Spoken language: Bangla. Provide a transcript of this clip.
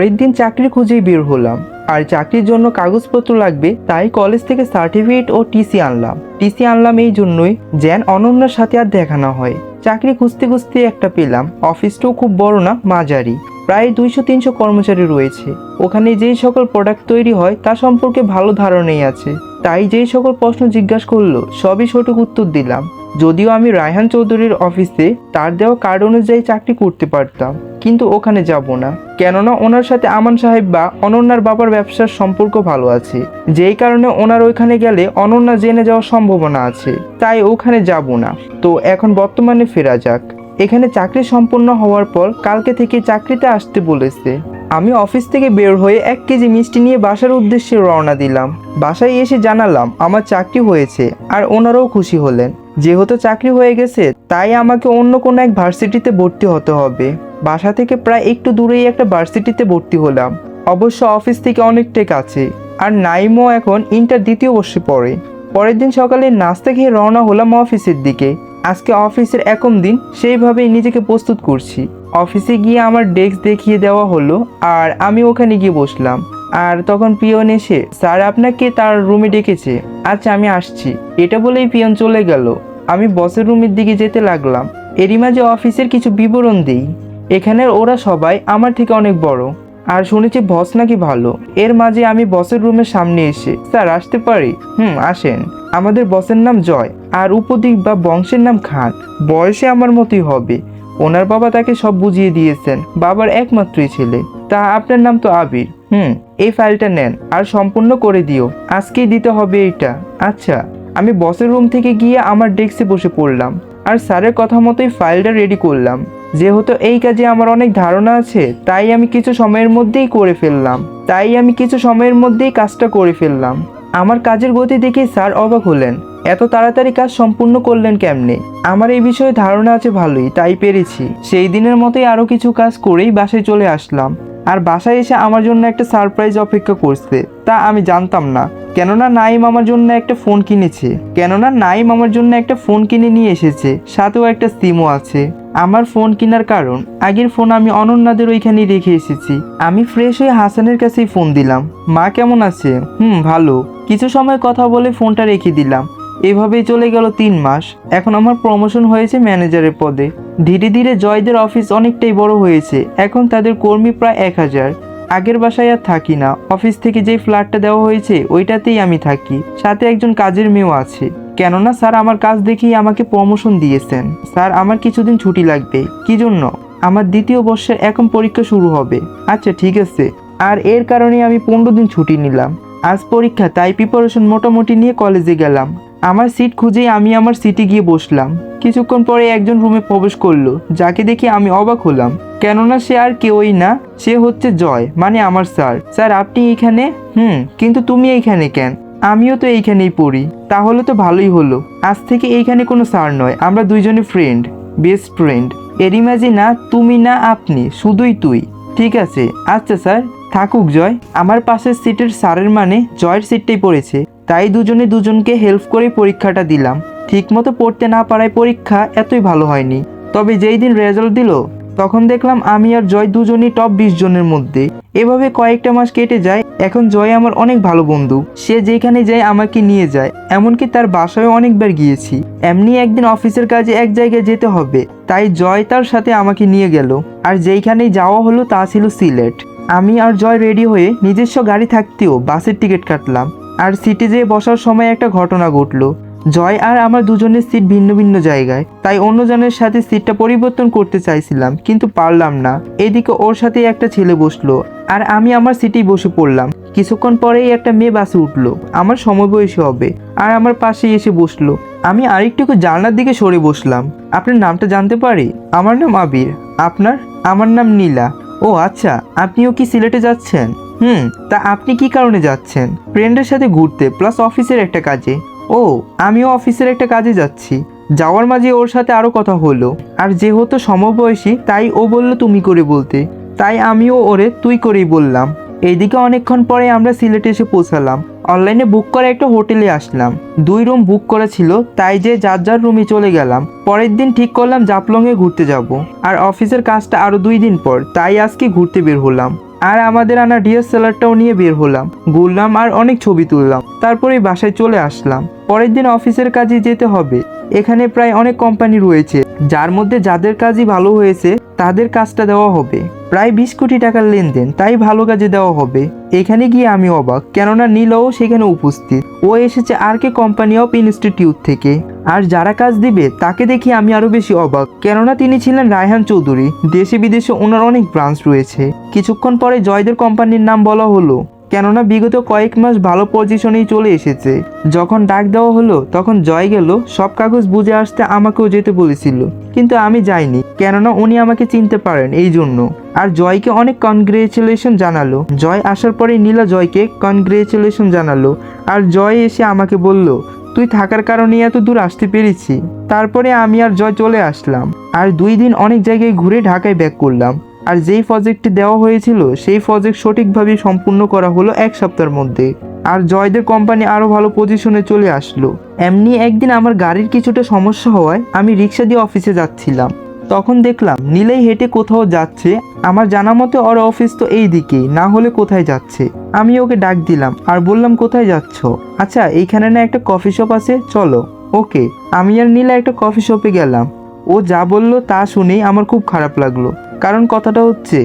পরের দিন চাকরি খুঁজেই বের হলাম। আর চাকরির জন্য কাগজপত্র লাগবে, তাই কলেজ থেকে সার্টিফিকেট ও টিসি আনলাম। টিসি আনলাম এই জন্যই জ্যান অনন্যার সাথে আর দেখানো হয়। চাকরি খুঁজতে খুঁজতে একটা পেলাম। অফিসটাও খুব বড় না, মাঝারি। প্রায় দুইশো তিনশো কর্মচারী রয়েছে। ওখানে যেই সকল প্রোডাক্ট তৈরি হয় তা সম্পর্কে ভালো ধারণাই আছে। তাই যেই সকল প্রশ্ন জিজ্ঞাসা করল, সবই সঠিক উত্তর দিলাম। যদিও আমি রায়হান চৌধুরীর অফিসে তার দেওয়া কার্ড অনুযায়ী চাকরি করতে পারতাম, কিন্তু ওখানে যাব না। কেননা ওনার সাথে আমান সাহেব বা অনন্যার বাবার ব্যবসার সম্পর্ক ভালো আছে। যেই কারণে ওনার ওইখানে গেলে অনন্যা জেনে যাওয়ার সম্ভাবনা আছে, তাই ওখানে যাব না। তো এখন বর্তমানে ফেরা যাক। এখানে চাকরি সম্পন্ন হওয়ার পর কালকে থেকে চাকরিতে আসতে বলেছে। আমি অফিস থেকে বের হয়ে এক কেজি মিষ্টি নিয়ে বাসার উদ্দেশ্যে রওনা দিলাম। বাসায় এসে জানালাম, আমার চাকরি হয়েছে আর ওনারাও খুশি হলেন। যেহেতু চাকরি হয়ে গেছে, তাই আমাকে অন্য কোনো এক ভার্সিটিতে ভর্তি হতে হবে। বাসা থেকে প্রায় একটু দূরেই একটা ভার্সিটিতে ভর্তি হলাম। অবশ্য অফিস থেকে অনেকটাই কাছে। আর নাইমও এখন ইন্টার দ্বিতীয় বর্ষে পড়ে। পরের দিন সকালে নাস্তা খেয়ে রওনা হলাম অফিসের দিকে। আজকে অফিসের একম দিন, সেইভাবেই নিজেকে প্রস্তুত করছি। অফিসে গিয়ে আমার ডেস্ক দেখিয়ে দেওয়া হলো আর আমি ওখানে গিয়ে বসলাম। আর তখন পিয়ন এসে, স্যার, আপনাকে তার রুমে ডেকেছে। আচ্ছা আমি আসছি। এটা বলেই পিয়ন চলে গেল। আমি বসের রুমের দিকে যেতে লাগলাম। এরই মাঝে অফিসের কিছু বিবরণ দিই। এখানের ওরা সবাই আমার থেকে অনেক বড়। আর শুনেছি বস নাকি ভালো। এর মাঝে আমি বসের রুমের সামনে এসে, স্যার, আসতে পারি? হুম, আসেন। আমাদের বসের নাম জয়। আর উপদিক বা বংশের নাম খান। বয়সে আমার মতোই হবে। ওনার বাবা তাকে সব বুঝিয়ে দিয়েছেন। বাবার একমাত্রই ছেলে। তা আপনার নাম তো আবির। হুম, এই ফাইলটা নেন আর সম্পূর্ণ করে দিও। আজকেই দিতে হবে এটা আচ্ছা আমি বসের রুম থেকে গিয়ে আমার ডেস্কে বসে পড়লাম। আর স্যারের কথা মতোই ফাইলটা রেডি করলাম। যেহেতু এই কাজে আমার অনেক ধারণা আছে, তাই আমি কিছু সময়ের মধ্যেই করে ফেললাম। তাই আমি কিছু সময়ের মধ্যেই কাজটা করে ফেললাম। আমার কাজের গতি দেখে স্যার অবাক হলেন। এত তাড়াতাড়ি কাজ সম্পূর্ণ করলেন কেমনে? আমার এই বিষয়ে ধারণা আছে ভালোই, তাই পেরেছি। সেই দিনের মতোই আরও কিছু কাজ করেই বাসায় চলে আসলাম। আর বাসায় এসে আমার জন্য একটা সারপ্রাইজ অপেক্ষা করছে, তা আমি জানতাম না। কেননা নাইম আমার জন্য একটা ফোন কিনেছে। কেননা নাইম আমার জন্য একটা ফোন কিনে নিয়ে এসেছে, সাথেও একটা সিমও আছে। আমার ফোন কেনার কারণ, আগের ফোন আমি অনন্যাদের ওইখানেই রেখে এসেছি। আমি ফ্রেশ হয়ে হাসানের কাছেই ফোন দিলাম। মা, কেমন আছে? হুম, ভালো। কিছু সময় কথা বলে ফোনটা রেখে দিলাম। এভাবেই চলে গেল তিন মাস। এখন আমার প্রমোশন হয়েছে ম্যানেজারের পদে। ধীরে ধীরে জয়দের অফিস অনেকটাই বড় হয়েছে। এখন তাদের কর্মী প্রায় এক হাজার। আগের বাসায় আর থাকি না। অফিস থেকে যে ফ্ল্যাটটা দেওয়া হয়েছে, ওইটাতেই আমি থাকি। সাথে একজন কাজের মেয়েও আছে। কেননা স্যার আমার কাজ দেখেই আমাকে প্রমোশন দিয়েছেন। স্যার, আমার কিছুদিন ছুটি লাগবে। কি জন্য? আমার দ্বিতীয় বর্ষের এখন পরীক্ষা শুরু হবে। আচ্ছা ঠিক আছে। আর এর কারণে আমি পনেরো দিন ছুটি নিলাম। আজ পরীক্ষা, তাই প্রিপারেশন মোটামুটি নিয়ে কলেজে গেলাম। আমার সিট খুঁজেই আমি আমার সিটে গিয়ে বসলাম। কিছুক্ষণ পরে একজন রুমে প্রবেশ করল, যাকে দেখে আমি অবাক হলাম। কেননা সে আর কেউই না, সে হচ্ছে জয় মানে আমার স্যার স্যার, আপনি এইখানে হুম, কিন্তু তুমি এইখানে কেন? আমিও তো এইখানেই পড়ি। তাহলে তো ভালোই হলো। আজ থেকে এইখানে কোনো স্যার নয়, আমরা দুইজনে ফ্রেন্ড বেস্ট ফ্রেন্ড এরই মাঝে না, তুমি না আপনি, শুধুই তুই। ঠিক আছে আচ্ছা স্যার, থাকুক জয়। আমার পাশের সিটের স্যারের মানে জয়ের সিটটাই পড়েছে। তাই দুজনে দুজনকে হেল্প করে পরীক্ষাটা দিলাম। ঠিকমতো পড়তে না পারায় পরীক্ষা এতই ভালো হয়নি। তবে যেই দিন রেজাল্ট দিল তখন দেখলাম আমি আর জয় দুজনই টপ বিশ জনের মধ্যে। এভাবে কয়েকটা মাস কেটে যায়, এখন জয় আমার অনেক ভালো বন্ধু। সে যেখানে যায় আমাকে নিয়ে যায়, এমনকি তার বাসায় অনেকবার গিয়েছি। এমনি একদিন অফিসের কাজে এক জায়গায় যেতে হবে, তাই জয় তার সাথে আমাকে নিয়ে গেল। আর যেইখানেই যাওয়া হলো তা ছিল সিলেট। আমি আর জয় রেডি হয়ে নিজস্ব গাড়ি থাকতেও বাসের টিকিট কাটলাম। আর সিটি যেয়ে বসার সময় একটা ঘটনা ঘটলো। জয় আর আমার দুজনের সিট ভিন্ন ভিন্ন জায়গায়। তাই অন্যজনের সাথে সিটটা পরিবর্তন করতে চাইছিলাম, কিন্তু পারলাম না। এদিকে ওর সাথে একটা ছেলে বসল, আর আমি আমার সিটেই বসে পড়লাম। কিছুক্ষণ পরেই একটা মেয়ে বাসে উঠল, আমার সমবয়সী হবে, আর আমার পাশে এসে বসল। আমি আরেকটুকু জানলার দিকে সরে বসলাম। আপনার নামটা জানতে পারি? আমার নাম আবির, আপনার? আমার নাম নীলা। ও আচ্ছা আপনিও কি সিলেটে যাচ্ছেন? হুম, তা আপনি কি কারণে যাচ্ছেন? ফ্রেন্ডের সাথে ঘুরতে প্লাস অফিসের একটা কাজে। ও, আমিও অফিসের একটা কাজে যাচ্ছি। যাওয়ার মাঝে ওর সাথে আরও কথা হলো। আর যেহেতু সমবয়সী, তাই ও বলল তুমি করে বলতে। তাই আমিও ওরে তুই করেই বললাম। এইদিকে অনেকক্ষণ পরে আমরা সিলেটে এসে পৌঁছালাম। অনলাইনে বুক করা একটা হোটেলে আসলাম। দুই রুম বুক করা ছিল, তাই যে যার যার রুমে চলে গেলাম। পরের দিন ঠিক করলাম জাপলংয়ে ঘুরতে যাব। আর অফিসের কাজটা আরও দুই দিন পর, তাই আজকে ঘুরতে বের হলাম। আর আমাদের আনা ডিএসএলআরটাও নিয়ে বের হলাম। ঘুরলাম আর অনেক ছবি তুললাম। তারপরে বাসায় চলে আসলাম। পরের দিন অফিসের কাজে যেতে হবে। এখানে প্রায় অনেক কোম্পানি রয়েছে। যার মধ্যে যাদের কাজই ভালো হয়েছে, তাদের কাজটা দেওয়া হবে। প্রায় বিশ কোটি টাকার লেনদেন, তাই ভালো কাজে দেওয়া হবে। এখানে গিয়ে আমি অবাক, কেননা নীলও সেখানে উপস্থিত। ও এসেছে আর কে কোম্পানি অফ ইনস্টিটিউট থেকে। আর যারা কাজ দিবে, তাকে দেখি আমি আরও বেশি অবাক, কেননা তিনি ছিলেন রায়হান চৌধুরী। দেশে বিদেশে ওনার অনেক ব্রাঞ্চ রয়েছে। কিছুক্ষণ পরে জয়দের কোম্পানির নাম বলা হলো। কেননা বিগত কয়েক মাস ভালো পজিশনেই চলে এসেছে। যখন ডাক দেওয়া হলো, তখন জয় গেল, সব কাগজ বুঝে আসতে আমাকেও যেতে বলেছিল। কিন্তু আমি যাইনি, কেননা উনি আমাকে চিনতে পারেন এই জন্য। আর জয়কে অনেক কনগ্রেচুলেশন জানালো। জয় আসার পরে নীলা জয়কে কনগ্রেচুলেশন জানালো। আর জয় এসে আমাকে বলল, তুই থাকার কারণে এত দূর আসতে পেরেছি। তারপরে আমি আর জয় চলে আসলাম। আর দুই দিন অনেক জায়গায় ঘুরে ঢাকায় ব্যাক করলাম। আর যেই প্রজেক্টটি দেওয়া হয়েছিল, সেই প্রজেক্ট সঠিকভাবে সম্পূর্ণ করা হলো এক সপ্তাহের মধ্যে। আর জয়দের কোম্পানি আরও ভালো পজিশনে চলে আসলো। এমনি একদিন আমার গাড়ির কিছুটা সমস্যা হওয়ায় আমি রিক্সা দিয়ে অফিসে যাচ্ছিলাম। তখন দেখলাম, নীলাই হেঁটে কোথাও যাচ্ছে। আমার জানা মতে ওর অফিস তো এই দিকেই না হলে কোথায় যাচ্ছে? আমি ওকে ডাক দিলাম, আর বললাম, কোথায় যাচ্ছ? আচ্ছা এইখানে না একটা কফি শপ আছে, চলো। ওকে। আমি আর নীলা একটা কফি শপে গেলাম। ও যা বলল তা শুনেই আমার খুব খারাপ লাগল। কারণ কথাটা হচ্ছে